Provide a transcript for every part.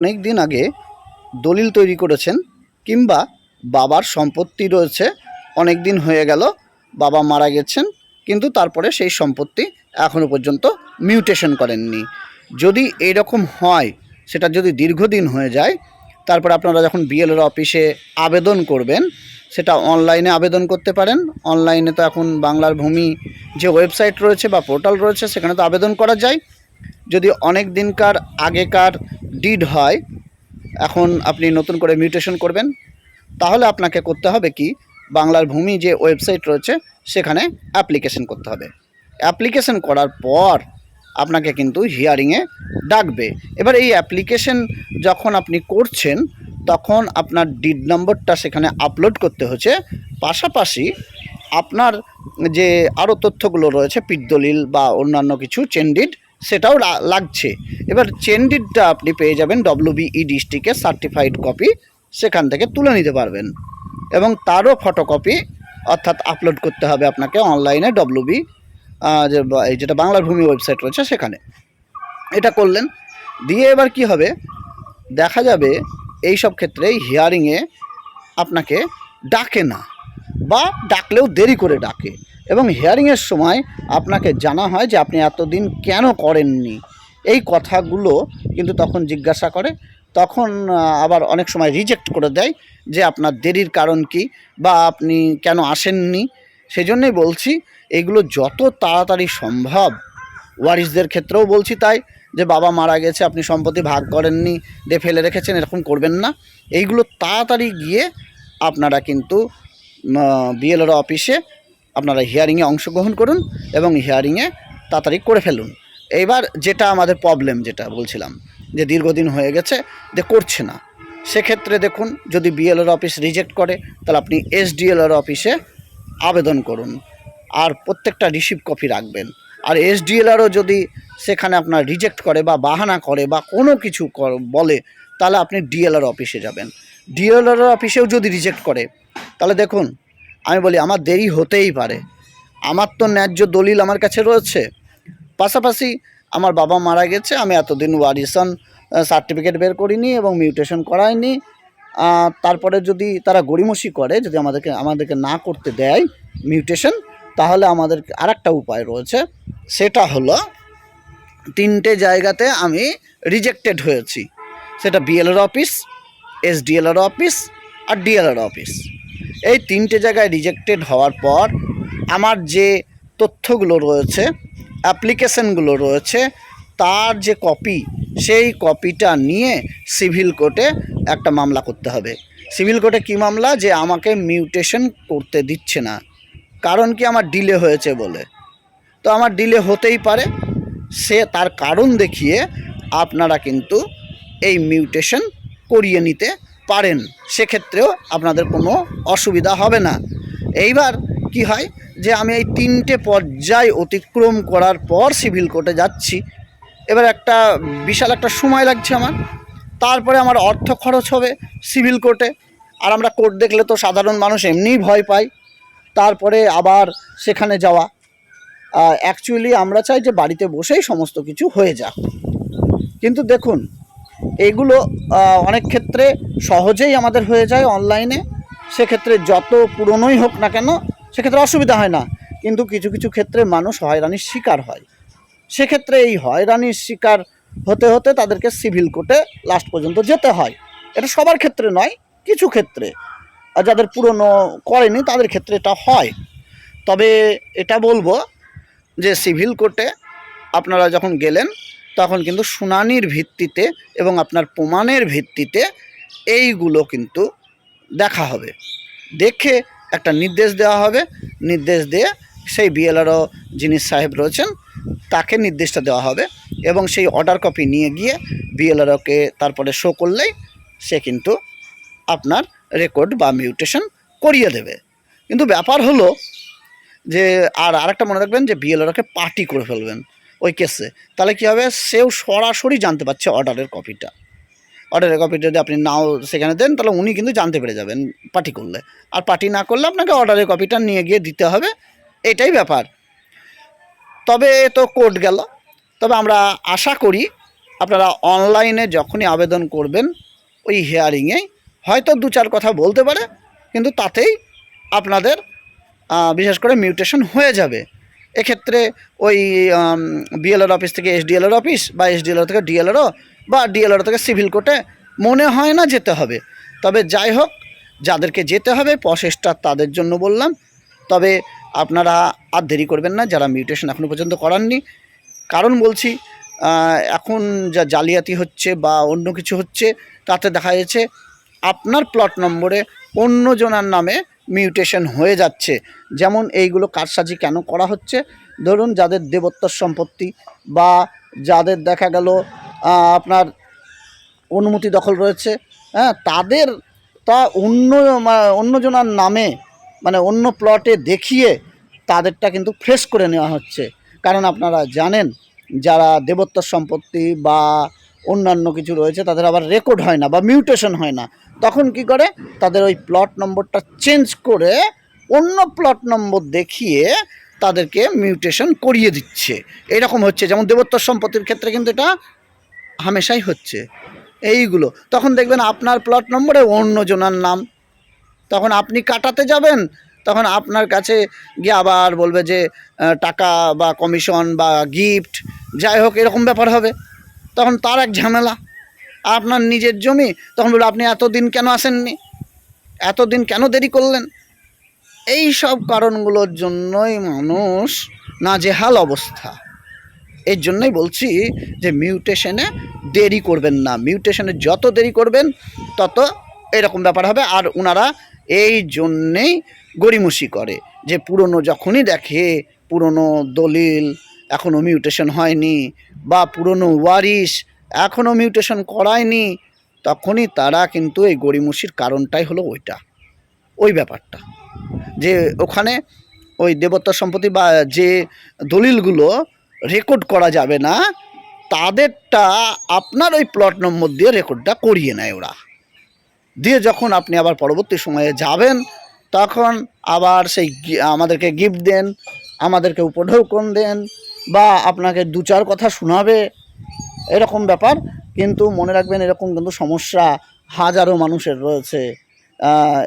অনেক দিন আগে দলিল তৈরি করেছেন কিংবা বাবার সম্পত্তি রয়েছে, অনেক দিন হয়ে গেল, বাবা মারা গেছেন, কিন্তু তারপরে সেই সম্পত্তি এখনও পর্যন্ত মিউটেশন করেননি। যদি এইরকম হয়, সেটা যদি দীর্ঘদিন হয়ে যায়, তারপরে আপনারা যখন বিএলএর অফিসে আবেদন করবেন, সেটা অনলাইনে আবেদন করতে পারেন। অনলাইনে তো এখন বাংলার ভূমি যে ওয়েবসাইট রয়েছে বা পোর্টাল রয়েছে, সেখানে তো আবেদন করা যায়। যদি অনেক দিনকার আগেকার ডিড হয়, এখন আপনি নতুন করে মিউটেশন করবেন, তাহলে আপনাকে করতে হবে কি? বাংলার ভূমি যে ওয়েবসাইট রয়েছে, সেখানে অ্যাপ্লিকেশন করতে হবে। অ্যাপ্লিকেশন করার পর আপনাকে কিন্তু হিয়ারিংয়ে ডাকবে। এবার এই অ্যাপ্লিকেশন যখন আপনি করছেন, তখন আপনার ডিড নম্বরটা সেখানে আপলোড করতে হচ্ছে। পাশাপাশি আপনার যে আরও তথ্যগুলো রয়েছে পিট দলিল বা অন্যান্য কিছু চেনডিড সেটাও লাগছে। এবার চেনডিডটা আপনি পেয়ে যাবেন ডব্লিউবিই ডিস্ট্রিক্টের সার্টিফাইড কপি সেখান থেকে তুলে নিতে পারবেন। এবং তারও ফটোকপি অর্থাৎ আপলোড করতে হবে আপনাকে অনলাইনে ডব্লিউবি যেটা বাংলার ভূমি ওয়েবসাইট রয়েছে সেখানে। এটা করলেন। দিয়ে এবার কি হবে? দেখা যাবে এই সব ক্ষেত্রে হিয়ারিংয়ে আপনাকে ডাকে না, বা ডাকলেও দেরি করে ডাকে। এবং হিয়ারিংয়ের সময় আপনাকে জানা হয় যে আপনি এতদিন কেন করেননি। এই কথাগুলো কিন্তু তখন জিজ্ঞাসা করে, তখন আবার অনেক সময় রিজেক্ট করে দেয় যে আপনার দেরির কারণ কি বা আপনি কেন আসেননি। সেই জন্যই বলছি, এগুলো যত তাড়াতাড়ি সম্ভব। ওয়ারিসদের ক্ষেত্রেও বলছি তাই, যে বাবা মারা গেছে, আপনি সম্পত্তি ভাগ করেননি, দিয়ে ফেলে রেখেছেন, এরকম করবেন না। এইগুলো তাড়াতাড়ি গিয়ে আপনারা কিন্তু বিএলআর অফিসে আপনারা হিয়ারিংয়ে অংশগ্রহণ করুন এবং হিয়ারিংয়ে তাড়াতাড়ি করে ফেলুন। এইবার যেটা আমাদের প্রবলেম যেটা বলছিলাম, যে দীর্ঘদিন হয়ে গেছে, যে করছে না। সেক্ষেত্রে দেখুন, যদি বিএলআর অফিস রিজেক্ট করে, তাহলে আপনি এসডিএলআর অফিসে আবেদন করুন। আর প্রত্যেকটা রিসিভ কপি রাখবেন। আর এসডিএলআরও যদি সেখানে আপনার রিজেক্ট করে বা বাহানা করে বা কোনো কিছু বলে, তাহলে আপনি ডিএলআর অফিসে যাবেন। ডিএলআর অফিসেও যদি রিজেক্ট করে, তাহলে দেখুন আমি বলি, আমার দেরি হতেই পারে। আমার তো ন্যায্য দলিল আমার কাছে রয়েছে। পাশাপাশি আমার বাবা মারা গেছে, আমি এতদিন ওয়ারিসন সার্টিফিকেট বের করিনি এবং মিউটেশন করাইনি। তারপরে যদি তারা গড়িমসি করে, যদি আমাদেরকে আমাদেরকে না করতে দেয় মিউটেশন, তাহলে আমাদের আরেকটা উপায় রয়েছে। সেটা হলো, তিনটে জায়গাতে আমি রিজেক্টেড হয়েছি। সেটা বিএলআর অফিস এসডিএলআর অফিস আর ডিএলআর অফিস এই তিনটে জায়গায় রিজেক্টেড হওয়ার পর আমার যে তথ্যগুলো রয়েছে অ্যাপ্লিকেশনগুলো রয়েছে, তার যে কপি সেই কপিটা নিয়ে সিভিল কোর্টে একটা মামলা করতে হবে। সিভিল কোর্টে কী মামলা? যে আমাকে মিউটেশন করতে দিচ্ছে না। কারণ কি আমার ডিলে হয়েছে বলে? তো আমার ডিলে হতেই পারে। সে তার কারণ দেখিয়ে আপনারা কিন্তু এই মিউটেশন করিয়ে নিতে পারেন, সেক্ষেত্রেও আপনাদের কোনো অসুবিধা হবে না। এইবার কি হয় যে আমি এই তিনটে পর্যায় অতিক্রম করার পর সিভিল কোর্টে যাচ্ছি। এবার একটা বিশাল একটা সময় লাগছে আমার। তারপরে আমার অর্থ খরচ হবে সিভিল কোর্টে। আর আমরা কোর্ট দেখলে তো সাধারণ মানুষ এমনিই ভয় পায় তারপরে আবার সেখানে যাওয়া। অ্যাকচুয়ালি আমরা চাই যে বাড়িতে বসেই সমস্ত কিছু হয়ে যাক। কিন্তু দেখুন এগুলো অনেক ক্ষেত্রে সহজেই আমাদের হয়ে যায় অনলাইনে। সেক্ষেত্রে যত পুরনোই হোক না কেন, সেক্ষেত্রে অসুবিধা হয় না। কিন্তু কিছু কিছু ক্ষেত্রে মানুষ হয়রানির শিকার হয়। সেক্ষেত্রে এই হয়রানির শিকার হতে হতে তাদেরকে সিভিল কোর্টে লাস্ট পর্যন্ত যেতে হয়। এটা সবার ক্ষেত্রে নয়, কিছু ক্ষেত্রে। আর যাদের পুরনো করেনি, তাদের ক্ষেত্রে এটা হয়। তবে এটা বলব যে সিভিল কোর্টে আপনারা যখন গেলেন তখন কিন্তু শুনানির ভিত্তিতে এবং আপনার প্রমাণের ভিত্তিতে এইগুলো কিন্তু দেখা হবে। দেখে একটা নির্দেশ দেওয়া হবে। নির্দেশ দিয়ে সেই বিএলআরও যিনি সাহেব রয়েছেন, তাকে নির্দেশটা দেওয়া হবে এবং সেই অর্ডার কপি নিয়ে গিয়ে বিএলআরওকে তারপরে শো করলেই সে কিন্তু আপনার রেকর্ড বা মিউটেশন করিয়ে দেবে। কিন্তু ব্যাপার হলো যে, আর আরেকটা মনে রাখবেন যে বিএলআরকে পার্টি করে ফেলবেন। ওই কেসে। তাহলে কী হবে? সেও সরাসরি জানতে পারছে অর্ডারের কপিটা অর্ডারের কপিটা যদি আপনি নাও সেখানে দেন, তাহলে উনি কিন্তু জানতে পেরে যাবেন পার্টি করলে। আর পার্টি না করলে আপনাকে অর্ডারের কপিটা নিয়ে গিয়ে দিতে হবে। এটাই ব্যাপার। তবে তো কোর্ট গেল। তবে আমরা আশা করি আপনারা অনলাইনে যখনই আবেদন করবেন, ওই হিয়ারিংয়ে হয়তো দু চার কথা বলতে পারে, কিন্তু তাতেই আপনাদের বিশেষ করে মিউটেশন হয়ে যাবে। এক্ষেত্রে ওই বিএলআর অফিস থেকে এসডিএলআর অফিস বা এসডিএলআর থেকে ডিএলআরও বা ডিএলআর থেকে সিভিল কোর্টে মনে হয় না যেতে হবে। তবে যাই হোক, যাদেরকে যেতে হবে প্রসেসটা তাদের জন্য বললাম। তবে আপনারা আর দেরি করবেন না, যারা মিউটেশন এখনও পর্যন্ত করাননি। কারণ বলছি এখন যা জালিয়াতি হচ্ছে বা অন্য কিছু হচ্ছে, তাতে দেখা যাচ্ছে আপনার প্লট নম্বরে অন্য জনার নামে মিউটেশন হয়ে যাচ্ছে। যেমন এইগুলো কারসাজি কেন করা হচ্ছে? ধরুন যাদের দেবত্বর সম্পত্তি বা যাদের দেখা গেল আপনার অনুমতি দখল রয়েছে হ্যাঁ তাদের তা অন্য অন্যজনার নামে মানে অন্য প্লটে দেখিয়ে তাদেরটা কিন্তু ফ্রেশ করে নেওয়া হচ্ছে। কারণ আপনারা জানেন, যারা দেবত্বর সম্পত্তি বা অন্যান্য কিছু রয়েছে, তাদের আবার রেকর্ড হয় না বা মিউটেশন হয় না। তখন কি করে? তাদের ওই প্লট নম্বরটা চেঞ্জ করে অন্য প্লট নম্বর দেখিয়ে তাদেরকে মিউটেশন করিয়ে দিচ্ছে। এরকম হচ্ছে, যেমন দেবত্বর সম্পত্তির ক্ষেত্রে কিন্তু এটা হামেশাই হচ্ছে। এইগুলো। তখন দেখবেন আপনার প্লট নম্বরে অন্য জনার নাম। তখন আপনি কাটাতে যাবেন, তখন আপনার কাছে গিয়ে আবার বলবে যে টাকা বা কমিশন বা গিফট যাই হোক, এরকম ব্যাপার হবে। তখন তার এক ঝামেলা। আপনার নিজের জমি, তখন বলবে আপনি এতদিন কেন আসেননি? এতদিন কেন দেরি করলেন? এই সব কারণগুলোর জন্যই মানুষ নাজেহাল অবস্থা। এর জন্যই বলছি যে মিউটেশনে দেরি করবেন না। মিউটেশনে যত দেরি করবেন, তত এরকম ব্যাপার হবে। আর ওনারা এই জন্যেই গড়িমসি করে যে, পুরনো যখনই দেখে, পুরনো দলিল এখনও মিউটেশন হয়নি বা পুরনো ওয়ারিশ এখনও মিউটেশন করায়নি, তখনই তারা কিন্তু এই গড়িমসির কারণটাই হলো ওইটা, ওই ব্যাপারটা। যে ওখানে ওই দেবত্ব সম্পত্তি বা যে দলিলগুলো রেকর্ড করা যাবে না, তাদেরটা আপনার ওই প্লট নম্বর দিয়ে রেকর্ডটা করিয়ে নেয় ওরা। দিয়ে যখন আপনি আবার পরবর্তী সময়ে যাবেন, তখন আবার সেই আমাদেরকে গিফট দেন, আমাদেরকে উপঢৌকন দেন বা আপনাকে দু চার কথা শোনাবে এরকম ব্যাপার, কিন্তু মনে রাখবেন এরকম কিন্তু সমস্যা হাজারো মানুষের রয়েছে।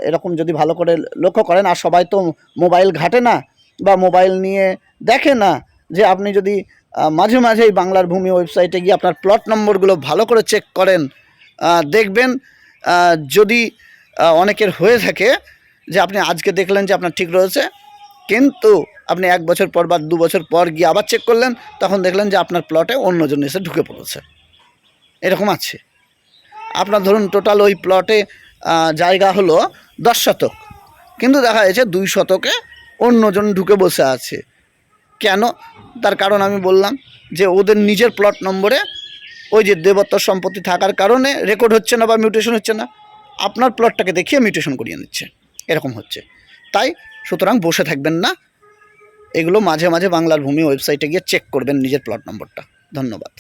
এরকম যদি ভালো করে লক্ষ্য করেন, আর সবাই তো মোবাইল ঘাটে না বা মোবাইল নিয়ে দেখে না যে আপনি যদি মাঝে মাঝেই বাংলার ভূমি ওয়েবসাইটে গিয়ে আপনার প্লট নম্বরগুলো ভালো করে চেক করেন দেখবেন যদি অনেকের হয়ে থাকে যে আপনি আজকে দেখলেন যে আপনার ঠিক রয়েছে কিন্তু আপনি এক বছর পর বা দু বছর পর গিয়ে আবার চেক করলেন, তখন দেখলেন যে আপনার প্লটে অন্যজন এসে ঢুকে পড়েছে। এরকম আছে। আপনার ধরুন টোটাল ওই প্লটে জায়গা হলো দশ শতক। কিন্তু দেখা যাচ্ছে দুই শতকে অন্যজন ঢুকে বসে আছে। কেন? তার কারণ আমি বললাম যে ওদের নিজের প্লট নম্বরে ওই যে দেবত্ব সম্পত্তি থাকার কারণে রেকর্ড হচ্ছে না বা মিউটেশন হচ্ছে না। আপনার প্লটটাকে দেখিয়ে মিউটেশন করিয়ে নিচ্ছে। এরকম হচ্ছে। তাই সুতরাং বসে থাকবেন না। এগুলো মাঝে মাঝে বাংলার ভূমি ওয়েবসাইটে গিয়ে চেক করবেন নিজের প্লট নম্বরটা ধন্যবাদ।